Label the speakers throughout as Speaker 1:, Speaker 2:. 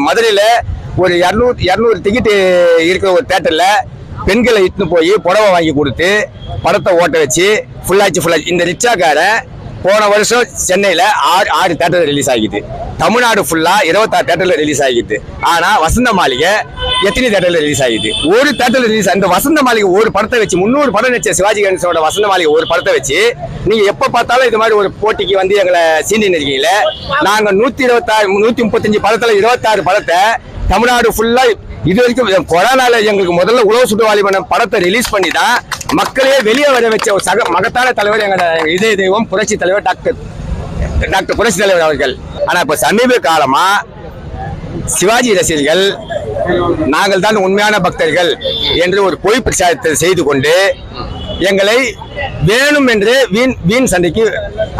Speaker 1: மதுரையில் ஒரு இரநூறு இரநூறு டிக்கெட்டு இருக்கிற ஒரு தேட்டரில் பெண்களை இட்டுன்னு போய் புடவை வாங்கி கொடுத்து படத்தை ஓட்ட வச்சு ஃபுல்லாச்சு ஃபுல்லாச்சு இந்த ரிக்ஷாக்காரன் போன வருஷம் சென்னையில் ஆறு ஆறு தேட்டரில் ரிலீஸ் ஆகிது தமிழ்நாடு ஃபுல்லாக இருபத்தாறு தேட்டரில் ரிலீஸ் ஆகிது ஆனால் வசந்த மாளிகை எத்தனை தேட்டரில் ரிலீஸ் ஆகிது ஒரு தேட்டரில் ரிலீஸ் அந்த வசந்த மாளிகை ஒரு படத்தை வச்சு முந்நூறு படம் நடிச்ச சிவாஜி கணேசனோட வசந்த மாளிகை ஒரு படத்தை வச்சு நீங்கள் எப்போ பார்த்தாலும் இது மாதிரி ஒரு போட்டிக்கு வந்து எங்களை சீண்டி நாங்கள் நூற்றி இருபத்தாறு நூற்றி முப்பத்தஞ்சு படத்தில் இருபத்தாறு படத்தை தமிழ்நாடு ஃபுல்லாக இது வரைக்கும் கொரோனாவில் எங்களுக்கு முதல்ல உழவு சுட்டு வாலிபனம் படத்தை ரிலீஸ் பண்ணி தான் மக்களே வெளியே வர வச்ச ஒரு சக மகத்தான தலைவர் எங்களோட இதய தெய்வம் புரட்சி தலைவர் டாக்டர் டாக்டர் புரட்சி தலைவர் அவர்கள். ஆனால் இப்போ சமீப காலமாக சிவாஜி ரசிகர்கள் நாங்கள் தான் உண்மையான பக்தர்கள் என்று ஒரு பொய் பிரச்சாரத்தை செய்து கொண்டு எங்களை வேணும் என்று வீண் வீண் சண்டைக்கு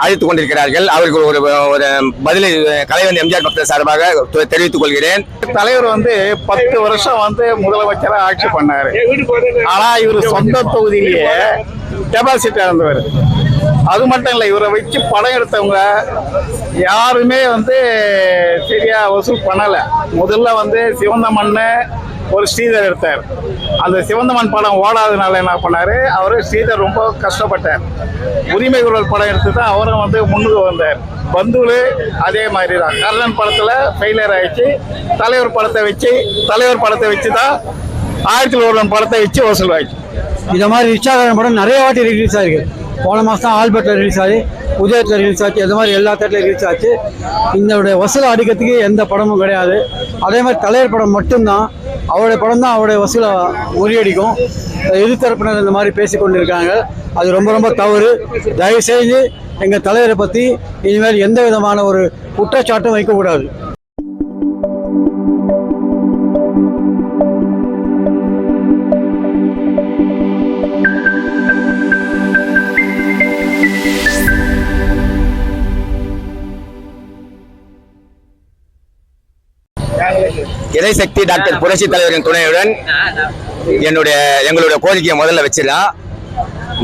Speaker 1: அழைத்துக் கொண்டிருக்கிறார்கள். அவருக்கு ஒரு ஒரு பதிலை கலைவன் எம்ஜிஆர் பக்தர் சார்பாக தெரிவித்துக் கொள்கிறேன்.
Speaker 2: தலைவர் வந்து பத்து வருஷம் வந்து முதலமைச்சராக ஆட்சி பண்ணாரு. ஆனா இவர் சொந்த தொகுதியிலேயே டெபாசிட் இறந்தவர் அது மட்டும் இல்லை இவரை வச்சு படம் எடுத்தவங்க யாருமே வந்து சரியா வசூல் பண்ணலை. முதல்ல வந்து சிவந்த மண்ணு ஒரு ஸ்ரீதர் எடுத்தார். அந்த சிவந்தமன் படம் ஓடாதனால என்ன பண்ணார்? அவர் ஸ்ரீதர் ரொம்ப கஷ்டப்பட்டார். உரிமை குரல் படம் எடுத்து தான் அவரும் வந்து முன்னுக்கு வந்தார். பந்துலு அதே மாதிரி தான் கர்ணன் படத்தில் ஃபெயிலியர் ஆயிடுச்சு. தலைவர் படத்தை வச்சு தலைவர் படத்தை வச்சு தான் ஆயிரத்தி ஒருவன் படத்தை வச்சு வசூல் ஆயிடுச்சு.
Speaker 3: இந்த மாதிரி ரிச்சாகரன் படம் நிறைய வாட்டி ரிலீஸ் ஆகிருக்கு போன மாதம் தான் ஆல்பர்ட்டில் ரிலீஸ் ஆகி உதயத்தில் ரிலீஸ் ஆச்சு அது மாதிரி எல்லா தேட்டர்லையும் ரிலீஸ் ஆச்சு. இந்த வசூல் அடிக்கிறதுக்கு எந்த படமும் கிடையாது. அதே மாதிரி தலைவர் படம் மட்டும்தான். அவருடைய படம் தான் அவருடைய வசூலை முறியடிக்கும். எதிர்த்தரப்பினர் இந்த மாதிரி பேசி கொண்டிருக்காங்க. அது ரொம்ப ரொம்ப தவறு. தயவு செய்து எங்கள் தலைவரை பற்றி இனிமேல் எந்த விதமான ஒரு குற்றச்சாட்டும் வைக்கக்கூடாது
Speaker 1: இறைசக்தி டாக்டர் புரட்சி தலைவரின் துணையுடன் என்னுடைய எங்களுடைய கோரிக்கையை முதல்ல வச்சிடலாம்.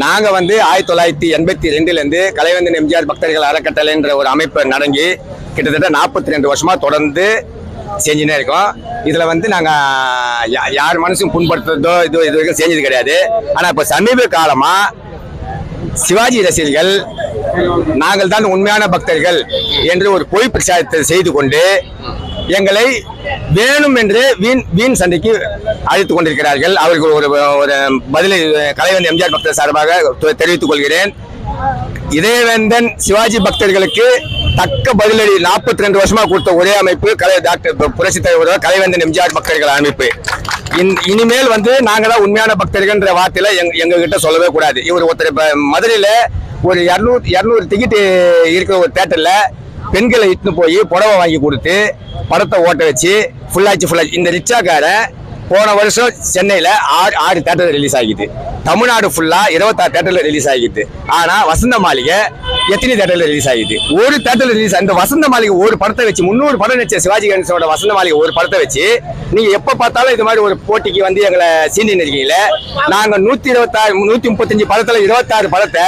Speaker 1: நாங்க வந்து ஆயிரத்தி தொள்ளாயிரத்தி எண்பத்தி ரெண்டுல இருந்து கலைவந்தன் எம்ஜிஆர் பக்தர்கள் அறக்கட்டளைன்ற ஒரு அமைப்பை நடங்கி கிட்டத்தட்ட நாற்பத்தி ரெண்டு வருஷமா தொடர்ந்து செஞ்சுனே இருக்கோம். இதுல வந்து நாங்க யா- யார் மனசும் புண்படுத்துறதோ இது இது வரைக்கும் செஞ்சது கிடையாது. ஆனா இப்ப சமீப காலமா சிவாஜி ரசிகர்கள் நாங்கள் தான் உண்மையான பக்தர்கள் என்று ஒரு பொய் பிரச்சாரத்தை செய்து கொண்டு எங்களை வேணும் என்று வீண் வீண் சண்டைக்கு அழைத்துக் கொண்டிருக்கிறார்கள். அவர்கள் ஒரு ஒரு பதிலை கலைவன் எம்ஜிஆர் பக்தர் சார்பாக தெரிவித்துக் கொள்கிறேன். இதயவேந்தன் சிவாஜி பக்தர்களுக்கு தக்க பதிலடி நாற்பத்தி ரெண்டு வருஷமா கொடுத்த ஒரே அமைப்பு கலை டாக்டர் புரட்சி தலைவர் கலைவேந்தன் எம்ஜிஆர் பக்தர்கள் அமைப்பு. இன்- இனிமேல் வந்து நாங்க தான் உண்மையான பக்தர்கள்ன்ற வார்த்தையில எங்க எங்க கிட்ட சொல்லவே கூடாது. இவர் ஒருத்தர் இப்ப மதுரையில ஒரு இரநூறு இரநூறு டிக்கெட்டு இருக்கிற ஒரு தேட்டர்ல பெண்களை இட்டுன்னு போய் புடவை வாங்கி கொடுத்து படத்தை ஓட்ட வச்சு ஃபுல்லாச்சு ஃபுல்லாச்சு இந்த ரிக்ஷாக்காரன் போன வருஷம் சென்னையில் ஆறு ஆறு தேட்டரில் ரிலீஸ் ஆகிது. தமிழ்நாடு ஃபுல்லாக இருபத்தாறு தேட்டரில் ரிலீஸ் ஆகிது. ஆனால் வசந்த மாளிகை எத்தனை தேட்டரில் ரிலீஸ் ஆகிது? ஒரு தேட்டரில் ரிலீஸ் அந்த வசந்த மாளிகை ஒரு படத்தை வச்சு முந்நூறு படம் நடிச்ச சிவாஜி கணேசனோட வசந்த மாளிகை ஒரு படத்தை வச்சு நீங்கள் எப்போ பார்த்தாலும் இது மாதிரி ஒரு போட்டிக்கு வந்து எங்களை சீண்டி இருக்கீங்களே நாங்கள் நூற்றி இருபத்தாறு நூற்றி முப்பத்தஞ்சு படத்தில் இருபத்தாறு படத்தை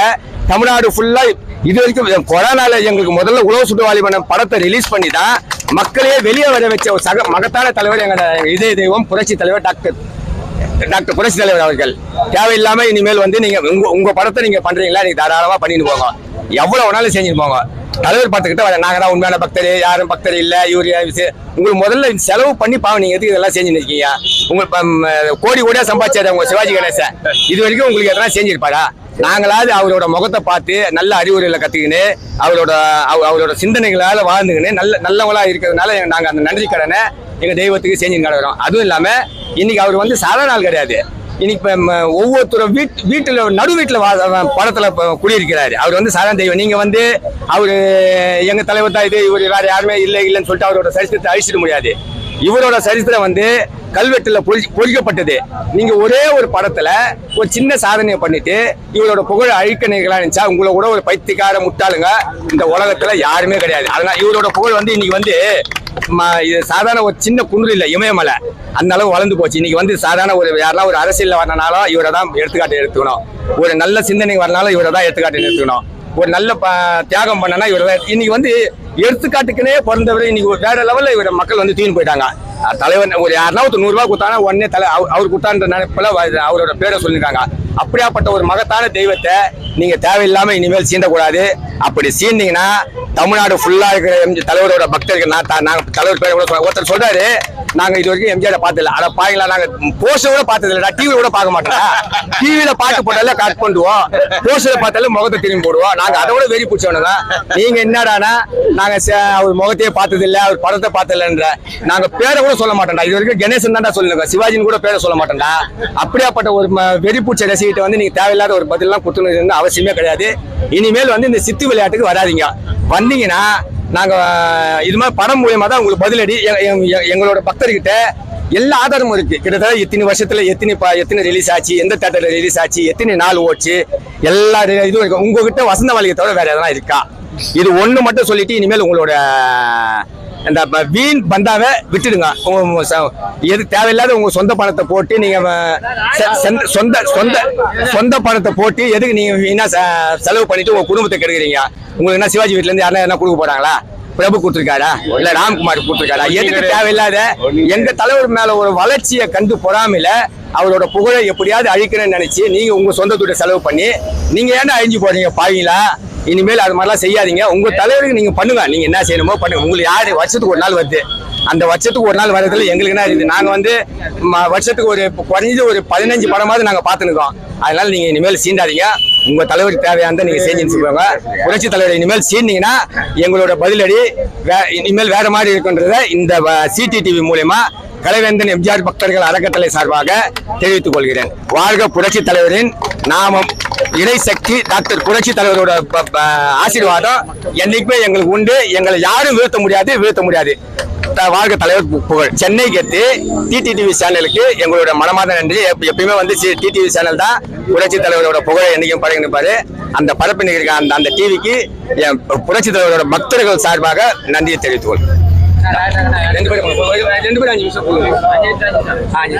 Speaker 1: தமிழ்நாடு ஃபுல்லாக இது வரைக்கும் கொரோனால எங்களுக்கு முதல்ல உழவு சுட்டு வாலிபனம் படத்தை ரிலீஸ் பண்ணி தான் மக்களையே வெளியே வர வச்ச ஒரு சக மகத்தான தலைவர் எங்களோட இதய தெய்வம் புரட்சி தலைவர் டாக்டர் டாக்டர் புரட்சி தலைவர் அவர்கள். தேவையில்லாம இனிமேல் வந்து நீங்க உங்க உங்க படத்தை நீங்க பண்றீங்களா? நீங்க தாராளமா பண்ணிட்டு போங்க. எவ்வளவு வேணாலும் செஞ்சுட்டு போங்க. தலைவர் படத்துக்கிட்ட வர நாங்க தான் உண்மையான பக்தர் யாரும் பக்தர் இல்ல யூரியா உங்களுக்கு முதல்ல செலவு பண்ணி பாவம் நீங்க எதுக்கு இதெல்லாம் செஞ்சு இருக்கீங்க? உங்களுக்கு கோடி கோடியா சம்பாதிச்சாரு உங்க சிவாஜி கணேசன். இது வரைக்கும் உங்களுக்கு எதனா செஞ்சிருப்பாரா? நாங்களாவது அவரோட முகத்தை பார்த்து நல்ல அறிவுரைகளை கற்றுக்கின்னு அவரோட அவ- அவரோட சிந்தனைகளால வாழ்ந்துக்கின்னு நல்ல நல்லவங்களா இருக்கிறதுனால நாங்க அந்த நன்றி கடனை எங்க தெய்வத்துக்கு செஞ்சு கிடக்கிறோம் அதுவும் இல்லாம இன்னைக்கு அவர் வந்து சாதாரண நாள் கிடையாது. இன்னைக்கு இப்ப ம- ஒவ்வொருத்தரும் வீட் வீட்டுல நடு வீட்டுல வா- படத்துல குடியிருக்கிறாரு. அவர் வந்து சாதாரண தெய்வம். நீங்க வந்து அவரு எங்க தலைவர் தான் இது இவர் வேற யாருமே இல்லை இல்லைன்னு சொல்லிட்டு அவரோட சரித்திரத்தை அழிச்சிட முடியாது. இவரோட சரித்திரம் வந்து கல்வெட்டுல பொறி பொறிக்கப்பட்டது நீங்க ஒரே ஒரு படத்துல ஒரு சின்ன சாதனையை பண்ணிட்டு இவரோட புகழ் அழிக்க நினைச்சா உங்களை கூட ஒரு பைத்தியக்கார முட்டாளுங்க இந்த உலகத்துல யாருமே கிடையாது. அதனால இவரோட புகழ் வந்து இன்னைக்கு வந்து ம- இது சாதாரண ஒரு சின்ன குன்று இல்லை இமயமலை. அந்த அளவு வளர்ந்து போச்சு. இன்னைக்கு வந்து சாதாரண ஒரு யாரெல்லாம் ஒரு அரசியல் வரனாலும் இவரை தான் எடுத்துக்காட்டு எடுத்துக்கணும். ஒரு நல்ல சிந்தனை வரனாலும் இவரை தான் எடுத்துக்காட்டு எடுத்துக்கணும். ஒரு நல்ல ப- தியாகம் பண்ணனா இவர் இன்னைக்கு வந்து எடுத்துக்காட்டுக்குன்னே பிறந்தவர் இன்னைக்கு ஒரு வேற லெவல்ல இவர மக்கள் வந்து தூக்கி போயிட்டாங்க. தலைவர் ஒரு யாருனாவது நூறு ரூபாய் கொடுத்தானா உடனே தலை அவர் கொடுத்தான்ற நினைப்புல அவரோட பேரை சொல்லியிருக்காங்க. அப்படியாப்பட்ட ஒரு மகத்தான தெய்வத்தை நீங்கள் தேவையில்லாமல் இனிமேல் சீண்டக்கூடாது. அப்படி சீண்டிங்கன்னா தமிழ்நாடு ஃபுல்லாக இருக்கிற எம்ஜி தலைவரோட பக்தர்கள் நான் தலைவர் பேரை கூட ஒருத்தர் சொல்கிறாரு நாங்க இது வரைக்கும் எம்ஜிஆர் பார்த்ததில்ல. அட பாய்ங்களா நாங்க போஸ்டர் கூட பார்த்தது இல்லடா டிவி கூட பார்க்க மாட்டோம் டிவியில பாட்டு போட்டால கட் பண்ணுவோம். போஸ்டர் பார்த்தாலும் முகத்தை திரும்பி போடுவோம். நாங்க அதை விட வெறி பிடிச்சவனுங்க. நீங்க என்னடானா நாங்க அவர் முகத்தையே பார்த்தது இல்ல அவர் படத்தை பார்த்ததில்லன்ற. நாங்க பேரை கூட சொல்ல மாட்டோம்டா. இது வரைக்கும் கணேசன் தான்டா சொல்லுங்க சிவாஜின்னு கூட பேரை சொல்ல மாட்டோம்டா. அப்படியாப்பட்ட ஒரு ம- வெறி பிடிச்ச ரசிகிட்ட வந்து நீங்க தேவையில்லாத ஒரு பதிலாம் குத்துணுன்னு அவசியமே கிடையாது. இனிமேல் வந்து இந்த சித்து விளையாட்டுக்கு வராதீங்க. வந்தீங்கன்னா நாங்கள் இது மாதிரி படம் மூலயமா தான் உங்களுக்கு பதிலடி எங்களோட பக்தர்கிட்ட எல்லா ஆதாரமும் இருக்குது கிட்டத்தட்ட எத்தனை வருஷத்தில் எத்தனை ப- எத்தனை ரிலீஸ் ஆச்சு எந்த தேட்டரில் ரிலீஸ் ஆச்சு எத்தனை நாள் ஓச்சு எல்லா இதுவும் இருக்கு உங்ககிட்ட வசந்த மாளிகை தவிர வேறு எதனா இருக்கா? இது ஒன்று மட்டும் சொல்லிட்டு இனிமேல் உங்களோட இந்த ப- வீண் பந்தாவை விட்டுடுங்க. எது தேவையில்லாத உங்க சொந்த பணத்தை போட்டு நீங்க செந்த- சொந்த சொந்த பணத்தை போட்டு எதுக்கு நீங்க வீணா செலவு பண்ணிட்டு உங்க குடும்பத்தை கெடுக்குறீங்க? உங்களுக்கு என்ன சிவாஜி வீட்ல இருந்து யாரும் என்ன கொடுக்க போறாங்களா? பிரபு கொடுத்துருக்காரா? இல்ல ராம்குமார் கொடுத்துருக்காரா? எதுக்கு தேவையில்லாத எங்க தலைவர் மேல ஒரு வளர்ச்சியை கண்டு பொறாமையில அவரோட புகழை எப்படியாவது அழிக்கிறேன்னு நினைச்சு நீங்க உங்க சொந்த துட்டை செலவு பண்ணி நீங்க ஏன்டா அழிஞ்சு போறீங்க பாவீங்களா? இனிமேல் அது மாதிரிலாம் செய்யாதீங்க. உங்க தலைவருக்கு நீங்க பண்ணுங்க. நீங்க என்ன செய்யணுமோ பண்ணுங்க. உங்களுக்கு யாரு வருஷத்துக்கு ஒரு நாள் வருது? அந்த வருஷத்துக்கு ஒரு நாள் வரதுல எங்களுக்கு என்ன இருக்குது? நாங்க வந்து வருஷத்துக்கு ஒரு குறைஞ்சது ஒரு பதினஞ்சு படமாவது நாங்க பார்த்துருக்கோம் அதனால நீங்க இனிமேல் சீண்டாதீங்க. உங்க தலைவருக்கு தேவையானதை நீங்க செஞ்சுன்னு சொல்லுவாங்க புரட்சி தலைவர் இனிமேல் சீண்டிங்கன்னா எங்களோட பதிலடி இனிமேல் வேற மாதிரி இருக்குன்றத இந்த சிடிடிவி மூலயமா கலைவேந்தன் எம்ஜிஆர் பக்தர்கள் அறக்கட்டளை சார்பாக தெரிவித்துக் கொள்கிறேன். வாழ்க புரட்சி தலைவரின் நாமம். இறை சக்தி டாக்டர் புரட்சி தலைவரோட ப- ஆசீர்வாதம் என்னைக்குமே எங்களுக்கு உண்டு. எங்களை யாரும் வீழ்த்த முடியாது வீழ்த்த முடியாது. த- வாழ்க தலைவர் பு- புகழ். சென்னை கெத்து டிடிடிவி சேனலுக்கு எங்களோட மனமாத நன்றி. எப்பயுமே வந்து டிடிவி சேனல் தான் புரட்சி தலைவரோட புகழை என்னைக்கும் பழகி நிற்பாரு அந்த பரப்பு நிகழ்ச்சி அந்த அந்த டிவிக்கு என் புரட்சி தலைவரோட பக்தர்கள் சார்பாக நன்றியை தெரிவித்துக் ரெண்டு பேரும் ரெண்டு பேரும் அஞ்சு நிமிஷம் கொடுங்க. அஞ்சு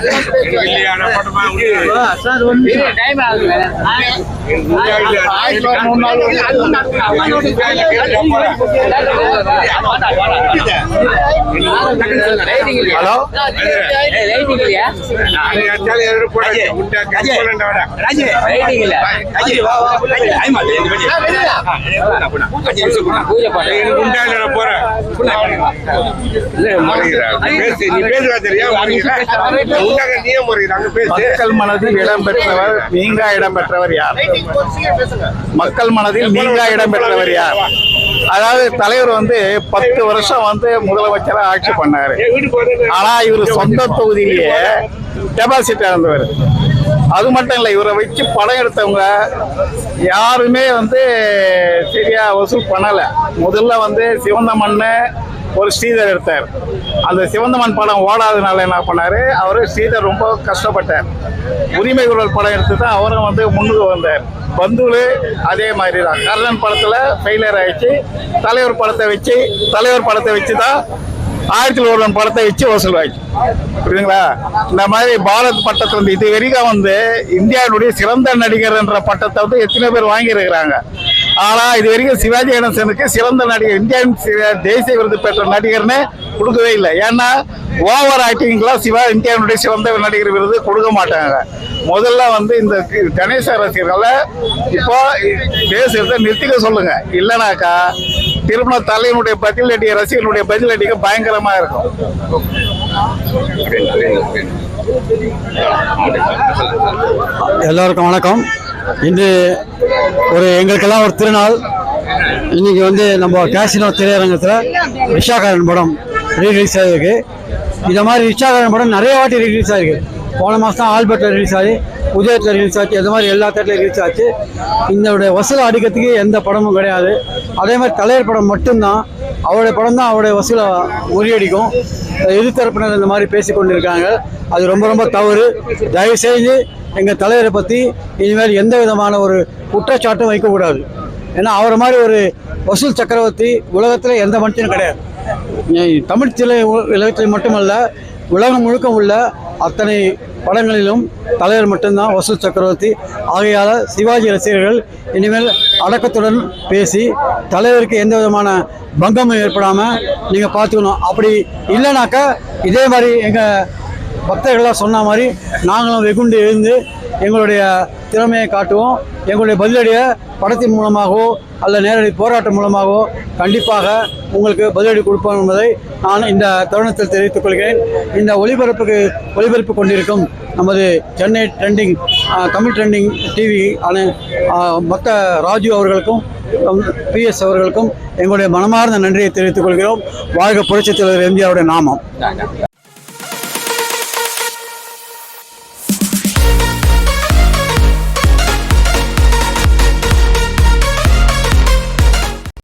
Speaker 2: ஹலோ மக்கள் மனதில் இடம் பெற்றவர் நீங்கா இடம் பெற்றவர் யார்? மக்கள் மனதில் நீங்கா இடம் பெற்றவர் யார்? அதாவது தலைவர் வந்து பத்து வருஷம் வந்து முதலமைச்சரா ஆட்சி பண்ணாரு. ஆனா இவர் சொந்த தொகுதியிலேயே டெபாசிட் இருந்தவர் அது மட்டும் இல்லை இவரை வச்சு படம் எடுத்தவங்க யாருமே வந்து சரியா வசூல் பண்ணல. முதல்ல வந்து சிவந்த மண்ணு ஒரு ஸ்ரீதர் எடுத்தார். அந்த சிவந்த மண் படம் ஓடாதனால என்ன பண்ணார்? அவர் ஸ்ரீதர் ரொம்ப கஷ்டப்பட்டார். உரிமை குரல் படம் எடுத்து தான் அவரும் வந்து முன்னுக்கு வந்தார். பந்துலு அதே மாதிரி தான் கர்ணன் படத்தில் ஃபெயிலியர் ஆயிடுச்சு. தலைவர் படத்தை வச்சு தலைவர் படத்தை வச்சு தான் ஆயிரத்தி ஒருவன் படத்தை வச்சு வசூல் ஆயிடுச்சு. புரியுதுங்களா? இந்த மாதிரி பாரத் பட்டத்தை வந்து இது வரைக்கும் வந்து இந்தியாவுடைய சிறந்த நடிகர் என்ற பட்டத்தை வந்து எத்தனை பேர் வாங்கியிருக்கிறாங்க. ஆனா இது வரைக்கும் சிவாஜி கணேசனுக்கு சிறந்த நடிகர் இந்தியன் தேசிய விருது பெற்ற நடிகர்னு கொடுக்கவே இல்லை. ஏன்னா ஓவர் ஆக்டிங்லாம் சிவா இந்தியாவுடைய சிறந்த நடிகர் விருது கொடுக்க மாட்டாங்க. முதல்ல வந்து இந்த கணேச ரசிகர்களை இப்போ பேசுறத நிறுத்திக்க சொல்லுங்க. இல்லைனாக்கா திருமண தலைவனுடைய பதிலடி ரசிகனுடைய அடிக்க பயங்கரமா இருக்கும்.
Speaker 3: எல்லோருக்கும் வணக்கம். இன்று ஒரு எங்களுக்கெல்லாம் ஒரு திருநாள். இன்னைக்கு வந்து நம்ம கேசினோ திரையரங்கத்தில் ரிஷாகாரன் படம் ரீலீஸ் ஆகிருக்கு இந்த மாதிரி ரிஷாகாரன் படம் நிறைய வாட்டி ரீரிலீஸ் ஆகிருக்கு போன மாதம் தான் ஆல்பர்ட்டில் ரிலீஸ் ஆகி உதயத்தில் ரிலீஸ் ஆச்சு இது மாதிரி எல்லா தேட்டரில் ரிலீஸ் ஆச்சு. இதனுடைய வசூல் அடிக்கிறதுக்கு எந்த படமும் கிடையாது. அதே மாதிரி தலைவர் படம் மட்டும்தான். அவருடைய படம் தான் அவருடைய வசூலை முறியடிக்கும். எதிர்த்தரப்பினர் இந்த மாதிரி பேசி கொண்டிருக்காங்க. அது ரொம்ப ரொம்ப தவறு. தயவு செய்து எங்கள் தலைவரை பற்றி இனிமேல் எந்த விதமான ஒரு குற்றச்சாட்டும் வைக்கக்கூடாது. ஏன்னா அவரை மாதிரி ஒரு வசூல் சக்கரவர்த்தி உலகத்தில் எந்த மனுஷனும் கிடையாது. தமிழ் திரை உலகத்தில் மட்டுமல்ல உலகம் முழுக்க உள்ள அத்தனை படங்களிலும் தலைவர் மட்டும்தான் வசூல் சக்கரவர்த்தி. ஆகையால் சிவாஜி ரசிகர்கள் இனிமேல் அடக்கத்துடன் பேசி தலைவருக்கு எந்த விதமான பங்கமும் ஏற்படாமல் நீங்கள் பார்த்துக்கணும். அப்படி இல்லைனாக்கா இதே மாதிரி எங்கள் பக்தர்களாக சொன்ன மாதிரி நாங்களும் வெகுண்டு எழுந்து எங்களுடைய திறமையை காட்டுவோம். எங்களுடைய பதிலடியை படத்தின் மூலமாகவோ அல்ல நேரடி போராட்டம் மூலமாகவோ கண்டிப்பாக உங்களுக்கு பதிலடி கொடுப்போம் என்பதை நான் இந்த தருணத்தில் தெரிவித்துக் கொள்கிறேன். இந்த ஒளிபரப்புக்கு ஒளிபரப்பு கொண்டிருக்கும் நமது Chennai trending Tamil trending TV ஆன மொத்த ராஜு அவர்களுக்கும் பிஎஸ் அவர்களுக்கும் எங்களுடைய மனமார்ந்த நன்றியை தெரிவித்துக் கொள்கிறோம். வாழ்க புரட்சித் தலைவர் எம்ஜிஆருடைய நாமம்.